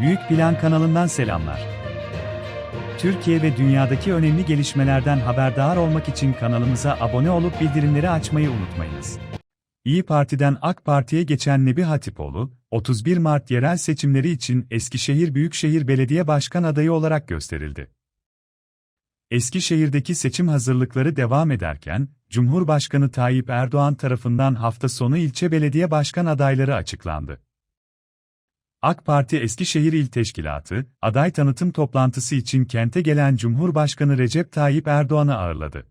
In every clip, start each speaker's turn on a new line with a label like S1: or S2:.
S1: Büyük Plan kanalından selamlar. Türkiye ve dünyadaki önemli gelişmelerden haberdar olmak için kanalımıza abone olup bildirimleri açmayı unutmayınız. İyi Parti'den AK Parti'ye geçen Nebi Hatipoğlu, 31 Mart yerel seçimleri için Eskişehir Büyükşehir Belediye Başkan adayı olarak gösterildi. Eskişehir'deki seçim hazırlıkları devam ederken, Cumhurbaşkanı Tayyip Erdoğan tarafından hafta sonu ilçe belediye başkan adayları açıklandı. AK Parti Eskişehir İl Teşkilatı, aday tanıtım toplantısı için kente gelen Cumhurbaşkanı Recep Tayyip Erdoğan'ı ağırladı.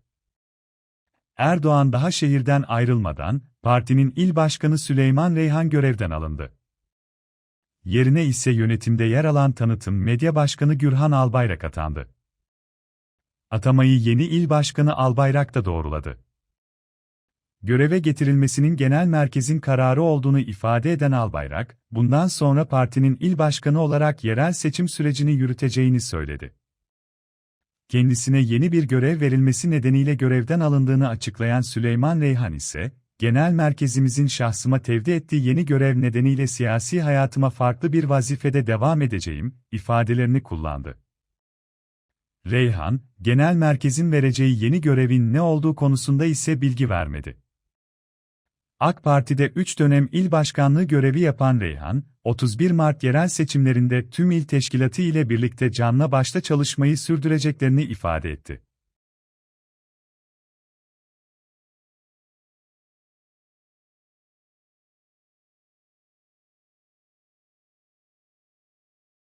S1: Erdoğan daha şehirden ayrılmadan, partinin il başkanı Süleyman Reyhan görevden alındı. Yerine ise yönetimde yer alan tanıtım medya başkanı Gürhan Albayrak atandı. Atamayı yeni il başkanı Albayrak da doğruladı. Göreve getirilmesinin genel merkezin kararı olduğunu ifade eden Albayrak, bundan sonra partinin il başkanı olarak yerel seçim sürecini yürüteceğini söyledi. Kendisine yeni bir görev verilmesi nedeniyle görevden alındığını açıklayan Süleyman Reyhan ise, genel merkezimizin şahsıma tevdi ettiği yeni görev nedeniyle siyasi hayatıma farklı bir vazifede devam edeceğim, ifadelerini kullandı. Reyhan, genel merkezin vereceği yeni görevin ne olduğu konusunda ise bilgi vermedi. AK Parti'de 3 dönem il başkanlığı görevi yapan Reyhan, 31 Mart yerel seçimlerinde tüm il teşkilatı ile birlikte canla başla çalışmayı sürdüreceklerini ifade etti.